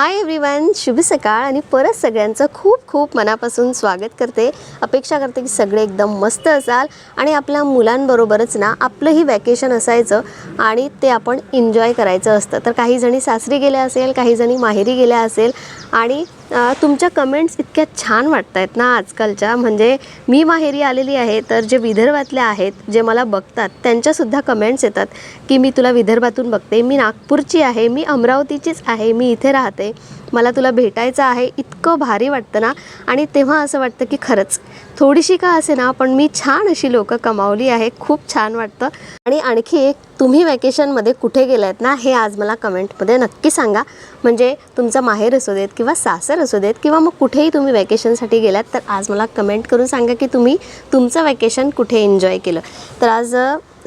Hi everyone शुभ सकाळ आणि परत सगळ्यांचं खूप खूप मनापासून स्वागत करते. अपेक्षा करते की सगळे एकदम मस्त असाल आणि आपल्या मुलांबरोबरच ना आपलंही वॅकेशन असायचं आणि ते आपण एन्जॉय करायचं असतं. तर काही जणी सासरी गेल्या असेल काही जणी माहेरी गेल्या असेल आणि तुमच्या कमेंट्स इतक्या छान वाटत आहेत ना आजकालच्या. म्हणजे मी माहेरी आलेली आहे तर जे विदर्भातले आहेत जे मला बघतात त्यांच्यासुद्धा कमेंट्स येतात की मी तुला विदर्भातून बघते. मी नागपूरची आहे मी अमरावतीचीच आहे मी इथे राहते. मला तुला भेटायचं आहे. इतकं भारी वाटतं ना. आणि तेव्हा असं वाटतं की खरंच थोडीशी का असे ना पण मी छान अशी लोकं कमावली आहे खूप छान वाटतं. आणि आणखी एक तुम्ही वॅकेशनमध्ये कुठे गेला आहेत ना हे आज मला कमेंटमध्ये नक्की सांगा. म्हणजे तुमचं माहेर असू देत किंवा सासर असू देत किंवा मग कुठेही तुम्ही वॅकेशनसाठी गेलात तर आज मला कमेंट करून सांगा की तुम्ही तुमचं वॅकेशन कुठे एन्जॉय केलं. तर आज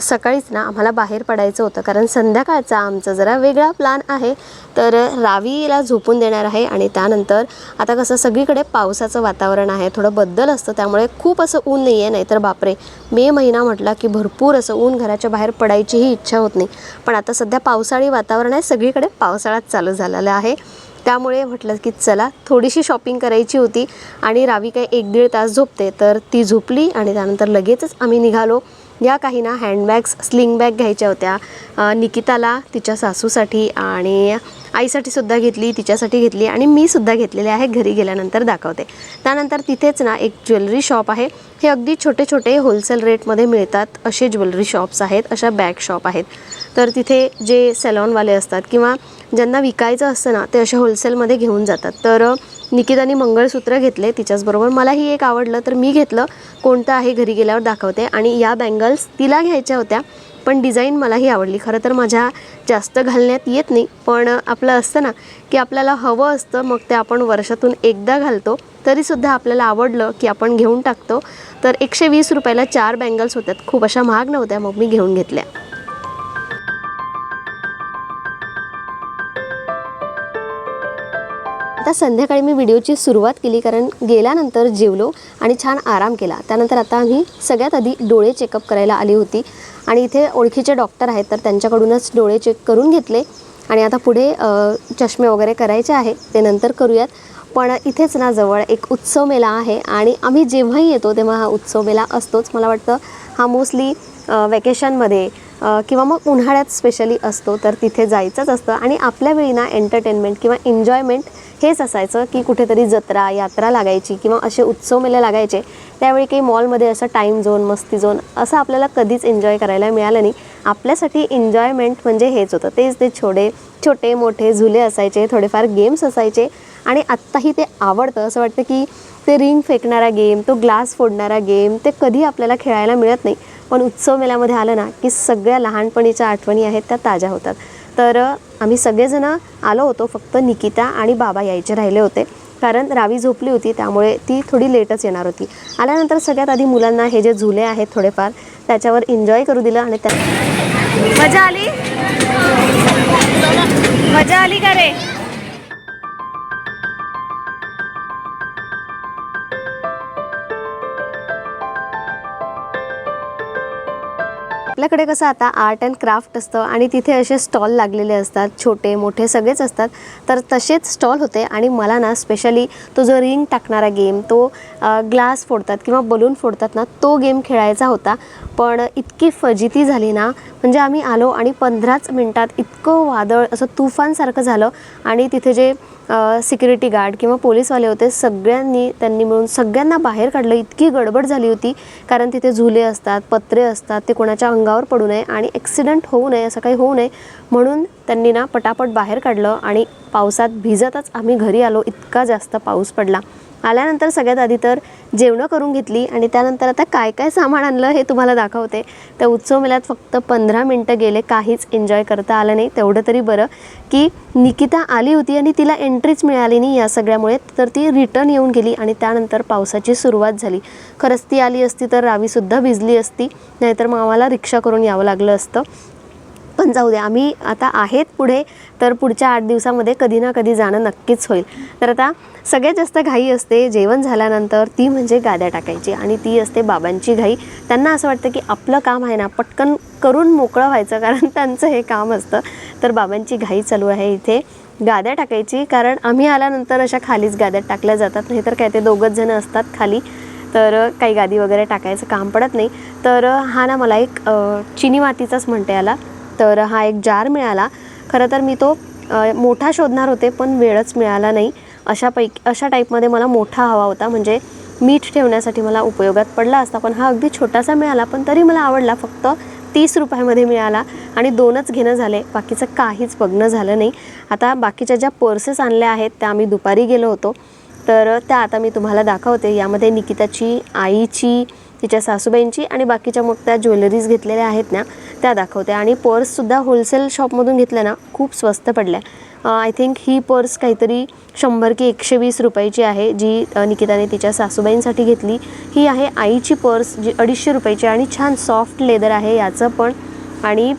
सकाळीच ना आम्हाला बाहेर पडायचं होतं. कारण संध्याकाळचा आमचा जरा वेगळा प्लॅन आहे. तर रावीला झोपून देणार आहे आणि त्यानंतर आता कसं सगळीकडे पावसाचं वातावरण आहे. थोडं बद्दल असतं. त्यामुळे खूप असं ऊन नाही आहे नाहीतर बापरे मे महिना म्हटला की भरपूर असं ऊन घराच्या बाहेर पडायचीही इच्छा होत नाही. पण आता सध्या पावसाळी वातावरण आहे. सगळीकडे पावसाळाच चालू झालेला आहे. त्यामुळे म्हटलं की चला थोडीशी शॉपिंग करायची होती आणि रावी काय एक दीड तास झोपते. तर ती झोपली आणि त्यानंतर लगेचच आम्ही निघालो. या काही ना हँडबॅग्स स्लिंग बॅग घ्यायच्या होत्या. निकिताला तिच्या सासूसाठी आणि आईसाठी सुद्धा घेतली तिच्यासाठी घेतली आणि मी सुद्धा घेतलेले आहे घरी गेल्यानंतर दाखवते. त्यानंतर तिथेच ना एक ज्वेलरी शॉप आहे. हे अगदी छोटे छोटे होलसेल रेटमध्ये मिळतात असे ज्वेलरी शॉप्स आहेत अशा बॅग शॉप आहेत. तर तिथे जे सॅलॉनवाले असतात किंवा ज्यांना विकायचं असतं ना ते असे होलसेलमध्ये घेऊन जातात. तर निकितानी निकिताने मंगळसूत्र घेतले तिच्याचबरोबर. मलाही एक आवडलं तर मी घेतलं. कोणतं आहे घरी गेल्यावर दाखवते. आणि या बँगल्स तिला घ्यायच्या होत्या पण डिझाईन मलाही आवडली. खरं तर माझ्या जास्त घालण्यात येत नाही पण आपलं असतं ना की आपल्याला हवं असतं मग ते आपण वर्षातून एकदा घालतो. तरीसुद्धा आपल्याला आवडलं की आपण घेऊन टाकतो. तर एकशे वीस रुपयाला चार बँगल्स होत्यात. खूप अशा महाग नव्हत्या मग मी घेऊन घेतल्या. आता संध्याकाळी मी व्हिडिओची सुरुवात केली कारण गेल्यानंतर जेवलो आणि छान आराम केला. त्यानंतर आता आम्ही सगळ्यात आधी डोळे चेकअप करायला आली होती आणि इथे ओळखीचे डॉक्टर आहेत तर त्यांच्याकडूनच डोळे चेक करून घेतले आणि आता पुढे चष्मे वगैरे करायचे आहे ते नंतर करूयात. पण इथेच ना जवळ एक उत्सव मेला आहे आणि आम्ही जेव्हाही येतो तेव्हा हा उत्सव मेला असतोच. मला वाटतं हा मोस्टली वेकेशनमध्ये किंवा मग उन्हाळ्यात स्पेशली असतो तर तिथे जायचंच असतं. आणि आपल्या वेळी ना एंटरटेनमेंट किंवा एन्जॉयमेंट हेच असायचं की कुठेतरी जत्रा यात्रा लागायची किंवा असे उत्सव मेले लागायचे. त्यावेळी काही मॉलमध्ये असं टाईम झोन मस्ती झोन असं आपल्याला कधीच एन्जॉय करायला मिळालं नाही. आपल्यासाठी एन्जॉयमेंट म्हणजे हेच होतं. तेच ते छोटे छोटे मोठे झुले असायचे थोडेफार गेम्स असायचे आणि आत्ताही ते आवडतं. असं वाटतं की ते रिंग फेकणारा गेम तो ग्लास फोडणारा गेम ते कधी आपल्याला खेळायला मिळत नाही. पण उत्सव मेल्यामध्ये आलं ना की सगळ्या लहानपणीच्या आठवणी आहेत त्या ताज्या होतात. तर आम्ही सगळेजणं आलो होतो फक्त निकिता आणि बाबा यायचे राहिले होते. कारण रावी झोपली होती त्यामुळे ती थोडी लेटच येणार होती. आल्यानंतर सगळ्यात आधी मुलांना हे जे झुले आहेत थोडेफार त्याच्यावर एन्जॉय करू दिलं आणि त्या मजा आली? मजा आली का रे? आपल्याकडे कसं आता आर्ट अँड क्राफ्ट असतं आणि तिथे असे स्टॉल लागलेले असतात छोटे मोठे सगळेच असतात. तर तसेच स्टॉल होते आणि मला ना स्पेशली तो जो रिंग टाकणारा गेम तो ग्लास फोडतात किंवा बलून फोडतात ना तो गेम खेळायचा होता. पण इतकी फजिती झाली ना म्हणजे आम्ही आलो आणि पंधराच मिनटात इतकं वादळ असं तुफानसारखं झालं आणि तिथे जे सिक्युरिटी गार्ड किंवा पोलीसवाले होते सगळ्यांनी त्यांनी मिळून सगळ्यांना बाहेर काढलं. इतकी गडबड झाली होती कारण तिथे झुले असतात पत्रे असतात ते कोणाच्या अंगावर पडू नये आणि ॲक्सिडेंट होऊ नये असं काही होऊ नये. म्हणून त्यांनी ना पटापट बाहेर काढलं आणि पावसात भिजतच आम्ही घरी आलो. इतका जास्त पाऊस पडला. आल्यानंतर सगळ्यात आधी तर जेवणं करून घेतली आणि त्यानंतर आता काय काय सामान आणलं हे तुम्हाला दाखवते. त्या उत्सव मेळ्यात फक्त पंधरा मिनटं गेले काहीच एन्जॉय करता आलं नाही. तेवढं तरी बरं की निकिता आली होती आणि तिला एंट्रीच मिळाली नाही या सगळ्यामुळे. तर ती रिटर्न येऊन गेली आणि त्यानंतर पावसाची सुरुवात झाली. खरंच ती आली असती तर रावीसुद्धा भिजली असती. नाहीतर मग आम्हाला रिक्षा करून यावं लागलं असतं. पण जाऊ दे आम्ही आता आहेत पुढे तर पुढच्या आठ दिवसामध्ये कधी ना कधी जाणं नक्कीच होईल. तर आता सगळ्यात जास्त घाई असते जेवण झाल्यानंतर ती म्हणजे गाद्या टाकायची आणि ती असते बाबांची घाई. त्यांना असं वाटतं की आपलं काम आहे ना पटकन करून मोकळं व्हायचं कारण त्यांचं हे काम असतं. तर बाबांची घाई चालू आहे इथे. गाद्या टाकायची कारण आम्ही आल्यानंतर अशा खालीच गाद्यात टाकल्या जातात नाही तर काय ते दोघंच जण असतात खाली. तर काही गादी वगैरे टाकायचं काम पडत नाही. तर हा ना मला एक चिनी मातीचाच म्हणते याला. तर हा एक जार मिळाला. खरं तर मी तो मोठा शोधणार होते पण वेळच मिळाला नाही. अशा पैकी अशा टाईपमध्ये मला मोठा हवा होता. म्हणजे मीठ ठेवण्यासाठी मला उपयोगात पडला असता पण हा अगदी छोटासा मिळाला पण तरी मला आवडला. फक्त तीस रुपयामध्ये मिळाला आणि दोनच घेणं झाले. बाकीचं काहीच बघणं झालं नाही. आता बाकीच्या ज्या पर्सेस आणल्या आहेत त्या आम्ही दुपारी गेलो होतो. तर त्या आता मी तुम्हाला दाखवते. यामध्ये निकिताची आईची तिच्या सासूबाईंची आणि बाकीच्या मग त्या ज्वेलरीज घेतलेल्या आहेत ना त्या दाखवते. आणि पर्ससुद्धा होलसेल शॉपमधून घेतल्या ना खूप स्वस्त पडल्या. आय थिंक ही पर्स काहीतरी शंभर की एकशे वीस रुपयाची आहे जी निकिताने तिच्या सासूबाईंसाठी घेतली. ही आहे आईची पर्स जी अडीचशे रुपयाची आणि छान सॉफ्ट लेदर आहे याचं पण. आणि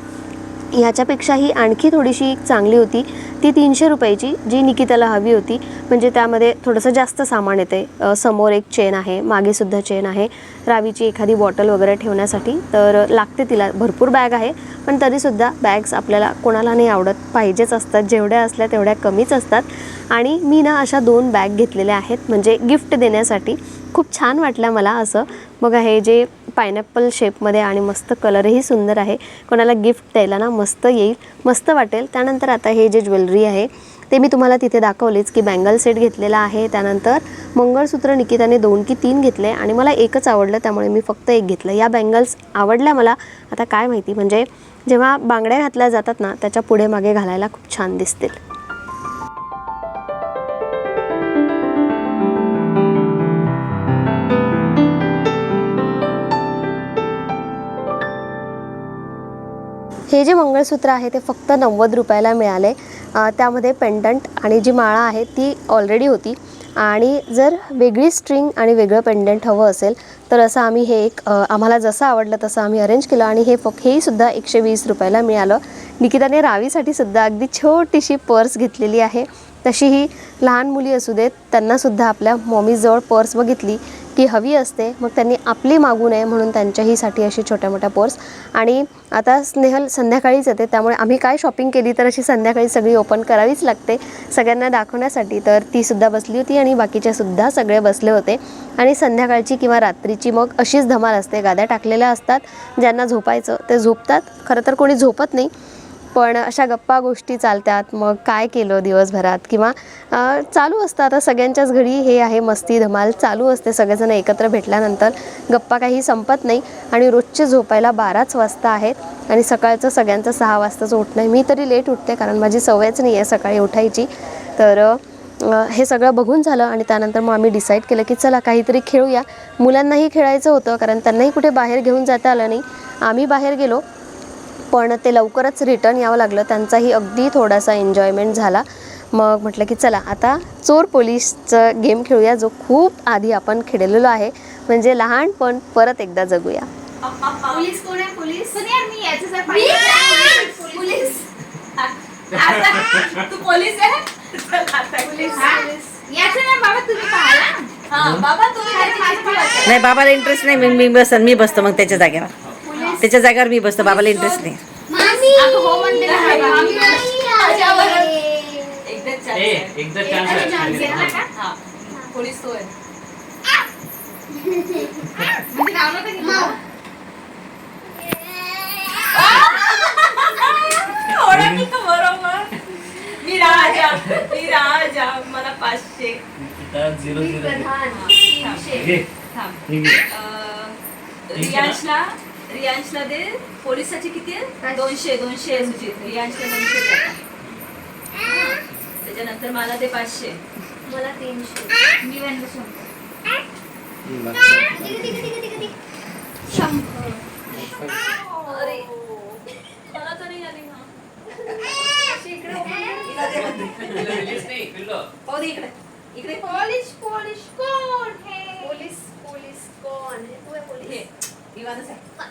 ह्याच्यापेक्षा ही आणखी थोडीशी एक चांगली होती. ती तीनशे रुपयाची जी निकिताला हवी होती. म्हणजे त्यामध्ये थोडंसं जास्त सामान येते समोर एक चेन आहे मागेसुद्धा चेन आहे. रावीची एखादी बॉटल वगैरे ठेवण्यासाठी तर लागते तिला. भरपूर बॅग आहे पण तरीसुद्धा बॅग्स आपल्याला कोणाला नाही आवडत. पाहिजेच असतात. जेवढ्या असल्या तेवढ्या कमीच असतात. आणि मी ना अशा दोन बॅग घेतलेल्या आहेत. म्हणजे गिफ्ट देण्यासाठी. खूप छान वाटलं मला असं. बघा हे जे पायनॅपल शेपमध्ये आणि मस्त कलरही सुंदर आहे. कोणाला गिफ्ट द्यायला ना मस्त येईल. मस्त वाटेल. त्यानंतर आता हे जे ज्वेलरी आहे ते मी तुम्हाला तिथे दाखवलेच की बँगल सेट घेतलेला आहे. त्यानंतर मंगळसूत्र निकिताने दोन की तीन घेतले आणि मला एकच आवडलं त्यामुळे मी फक्त एक घेतलं. या बँगल्स आवडल्या मला. आता काय माहिती म्हणजे जेव्हा बांगड्या घातल्या जातात ना त्याच्या पुढे मागे घालायला खूप छान दिसतील. हे जे मंगळसूत्र आहे ते फक्त नव्वद रुपयाला मिळाले. त्यामध्ये पेंडंट आणि जी माळा आहे ती ऑलरेडी होती. आणि जर वेगळी स्ट्रिंग आणि वेगळं पेंडंट हवं असेल तर असं आम्ही हे एक आम्हाला जसं आवडलं तसं आम्ही अरेंज केलं आणि हे फक्त हेही सुद्धा एकशे वीस रुपयाला मिळालं. निकिताने रावीसाठी सुद्धा अगदी छोटीशी पर्स घेतलेली आहे. तशी ही लहान मुली असू देत त्यांनासुद्धा आपल्या मॉमीजवळ पर्स बघितली. की हवी असते मग त्यांनी आपली मागू नये म्हणून त्यांच्याहीसाठी अशी छोट्या मोठ्या पोर्स. आणि आता स्नेहल संध्याकाळीच येते त्यामुळे आम्ही काय शॉपिंग केली तर अशी संध्याकाळी सगळी ओपन करावीच लागते सगळ्यांना दाखवण्यासाठी. तर तीसुद्धा बसली होती आणि बाकीच्यासुद्धा सगळे बसले होते. आणि संध्याकाळची किंवा रात्रीची मग अशीच धमाल असते गाद्या टाकलेल्या असतात ज्यांना झोपायचं ते झोपतात. खरं तर कोणी झोपत नाही. पण अशा गप्पा गोष्टी चालतात. मग काय केलं दिवसभरात? किंवा चालू असतं. आता सगळ्यांच्याच घरी हे आहे मस्ती धमाल चालू असते. सगळेजण एकत्र भेटल्यानंतर गप्पा काही संपत नाही. आणि रोजचे झोपायला बाराच वाजता आहेत. आणि सकाळचं सगळ्यांचं सहा वाजताच उठणं. आहे मी तरी लेट उठते कारण माझी सवयच नाही आहे सकाळी उठायची. तर हे सगळं बघून झालं आणि त्यानंतर मग आम्ही डिसाईड केलं की चला काहीतरी खेळूया. मुलांनाही खेळायचं होतं कारण त्यांनाही कुठे बाहेर घेऊन जाता आलं नाही. आम्ही बाहेर गेलो. पण ते लवकरच रिटर्न यावं लागलं. त्यांचाही अगदी थोडासा एन्जॉयमेंट झाला. मग म्हटलं की चला आता चोर पोलीसचं गेम खेळूया जो खूप आधी आपण खेळलेलो आहे. म्हणजे लहानपण परत एकदा जगूया. पोलीस कोण आहे पोलीस? तू पोलीस नाही हा बाबाला इंटरेस्ट नाही मी बसन मी बसतो मग त्याच्या जागेवर. त्याच्या जागेवर मी बसतो बाबाला इंटरेस्ट नाही. हो? हा. म्हणजे मी राजा मी राजा मला पाचशे. झिरो झिरो रियांशला रियांशला दे पोलिसाचे किती आहे? दोनशे दोनशे आहे सुजित रियांशला दोनशे. हा. त्याच्यानंतर मला ते पाचशे. मला तीनशे. मी म्हणलं शंभर. अरे. मला तर नाही आली पाहू दे इकडे. इकडे पोलीस पोलीस कोण? है. पोलीस पोलीस कोण? हे आहे चिठ्ठी लिहिलंय, हा, हा. हा,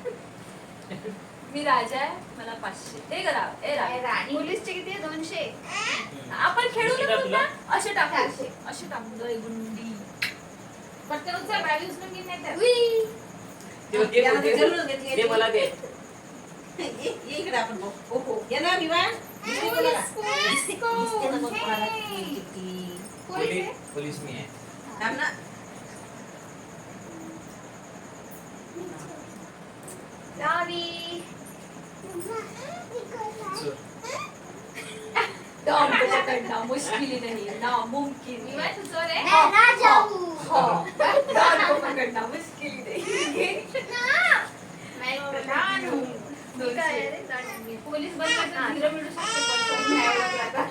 ओळखलं राजा आहे मला पाचशे ते करा ए राणी पोलीसचे किती आहे? दोनशे आपण खेळू किती ना? असे टाकू. असे टाकू दो गुंडी पटकन उचल बाई उचलून घे नाही तर. ते- ते- ते- ते मला दे इकडे आपण बघू. हो, हो. ये ना. पोलीस आहे? पोलीस पोलीस मी आहे थांब ना. दहावी. चोर. डॉग को पकड़ना मुश्किल नहीं नामुमकिन मी बाई सुचव रे. हाँ, डॉग को पकड़ना मुश्किल नहीं मैं लहान हूँ. मी काय आहे रे? लहान आहे मी. पोलीस बनण्याचं धीर मिळू शकते पण करून न्यावं लागतं.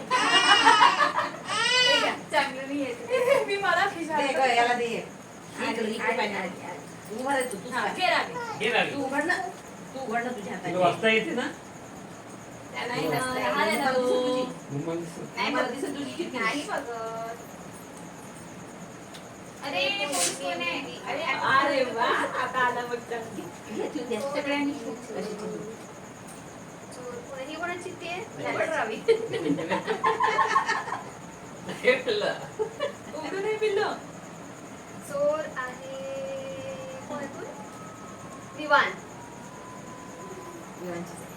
हे घ्या, चांगलं नाही येत. मी मला दे खिशाला गं, याला दे. इकडे- आली, इकडे आली, पाहिजे. आली, आली. तू उभा राह तू. तूच हा, पाय. घे राणी. हे राणी तू उघड ना. तू उघड ना तुझ्या तुला हाताने. वाचता येते ना अरे? अरे वा आता आला बघ. सगळ्यांनी ही कोणाची ती. हे. उघडून नाही पिल्लं. चोर आहे कोण आहे कोण? दिवाण विवानची.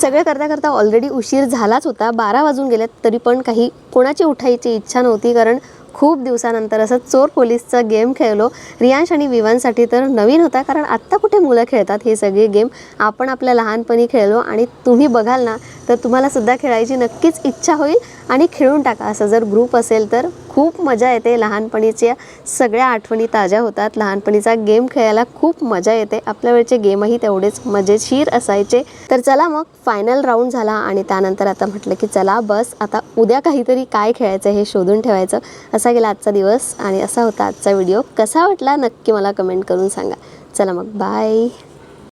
सगळं करता करता ऑलरेडी उशीर झालाच होता. बारा वाजून गेल्यात तरी पण काही कोणाची उठायची इच्छा नव्हती कारण खूप दिवसानंतर असं चोर पोलीसचा गेम खेळलो. रियांश आणि विवानसाठी तर नवीन होता कारण आत्ता कुठे मुलं खेळतात हे सगळे गेम? आपण आपल्या लहानपणी खेळलो आणि तुम्ही बघाल ना तर तुम्हाला सुद्धा खेळायची नक्कीच इच्छा होईल. आणि खेळून टाका. असं जर ग्रुप असेल तर खूप मजा येते. लहानपणीच्या सगळ्या आठवणी ताज्या होतात. लहानपणीचा गेम खेळायला खूप मजा येते. आपल्या वेळचे गेमही तेवढेच मजेशीर असायचे. तर चला मग फायनल राऊंड झाला आणि त्यानंतर आता म्हटलं की चला बस. आता उद्या काहीतरी काय खेळायचं हे शोधून ठेवायचं. असा गेला आजचा दिवस आणि असा होता आजचा व्हिडिओ कसा वाटला नक्की मला कमेंट करून सांगा. चला मग बाय